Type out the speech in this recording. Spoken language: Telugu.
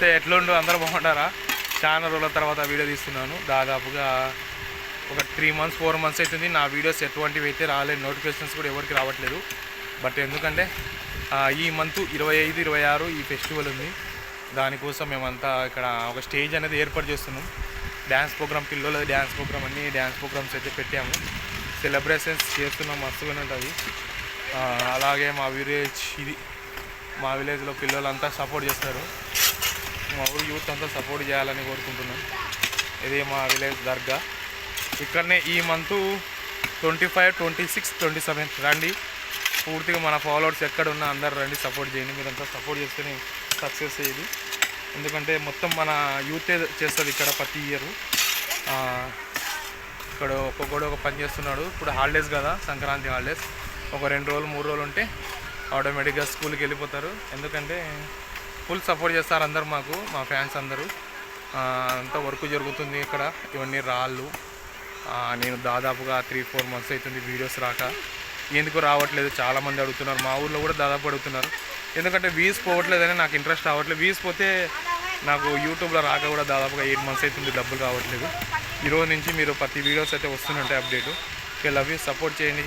నమస్తే ఎట్లుండు? అందరూ బాగుంటారా చాలా రోజుల తర్వాత వీడియో తీస్తున్నాను. దాదాపుగా ఒక త్రీ మంత్స్ ఫోర్ మంత్స్ అవుతుంది నా వీడియోస్ ఎటువంటివి అయితే రాలేదు. నోటిఫికేషన్స్ కూడా ఎవరికి రావట్లేదు. బట్ ఎందుకంటే ఈ మంత్ ఇరవై ఐదు ఇరవై ఆరు ఈ ఫెస్టివల్ ఉంది. దానికోసం మేమంతా ఇక్కడ ఒక స్టేజ్ అనేది ఏర్పాటు చేస్తున్నాం. డ్యాన్స్ ప్రోగ్రామ్ పిల్లల డ్యాన్స్ ప్రోగ్రామ్ అన్ని డ్యాన్స్ ప్రోగ్రామ్స్ అయితే పెట్టాము. సెలబ్రేషన్స్ చేస్తున్నాం. మస్తుగానే ఉంటుంది అలాగే మా విలేజ్ ఇది మా విలేజ్లో పిల్లలంతా సపోర్ట్ చేస్తారు. మా ఊరు యూత్ అంతా సపోర్ట్ చేయాలని కోరుకుంటున్నాం. ఇది మా విలేజ్ దర్గా. ఇక్కడనే ఈ month twenty five twenty six twenty seven రండి. పూర్తిగా మన ఫాలోవర్స్ ఎక్కడ ఉన్నా అందరు రండి సపోర్ట్ చేయండి. మీరంతా సపోర్ట్ చేస్తేనే సక్సెస్ అయ్యేది. ఎందుకంటే మొత్తం మన యూతే చేస్తుంది ఇక్కడ ప్రతి ఇయర్ ఇక్కడ ఒక్కొక్కడు ఒక పని చేస్తున్నాడు. ఇప్పుడు హాలిడేస్ కదా సంక్రాంతి హాలిడేస్ ఒక రెండు రోజులు మూడు రోజులు ఉంటే ఆటోమేటిక్గా స్కూల్కి వెళ్ళిపోతారు. ఎందుకంటే ఫుల్ సపోర్ట్ చేస్తారు అందరు మాకు మా ఫ్యాన్స్ అందరూ. అంతా వర్క్ జరుగుతుంది ఇక్కడ. ఇవన్నీ రాళ్ళు. నేను దాదాపుగా త్రీ ఫోర్ మంత్స్ అవుతుంది వీడియోస్ రాక. ఎందుకు రావట్లేదు? చాలామంది అడుగుతున్నారు. మా ఊళ్ళో కూడా దాదాపు అడుగుతున్నారు. ఎందుకంటే వ్యూస్ పోవట్లేదని నాకు ఇంట్రెస్ట్ రావట్లేదు. వ్యూస్ పోతే నాకు యూట్యూబ్లో రాక కూడా దాదాపుగా ఎయిట్ మంత్స్ అవుతుంది డబ్బులు రావట్లేదు. ఈరోజు నుంచి మీరు ప్రతి వీడియోస్ అయితే వస్తుంటాయి update. Okay love you. Support చేయండి.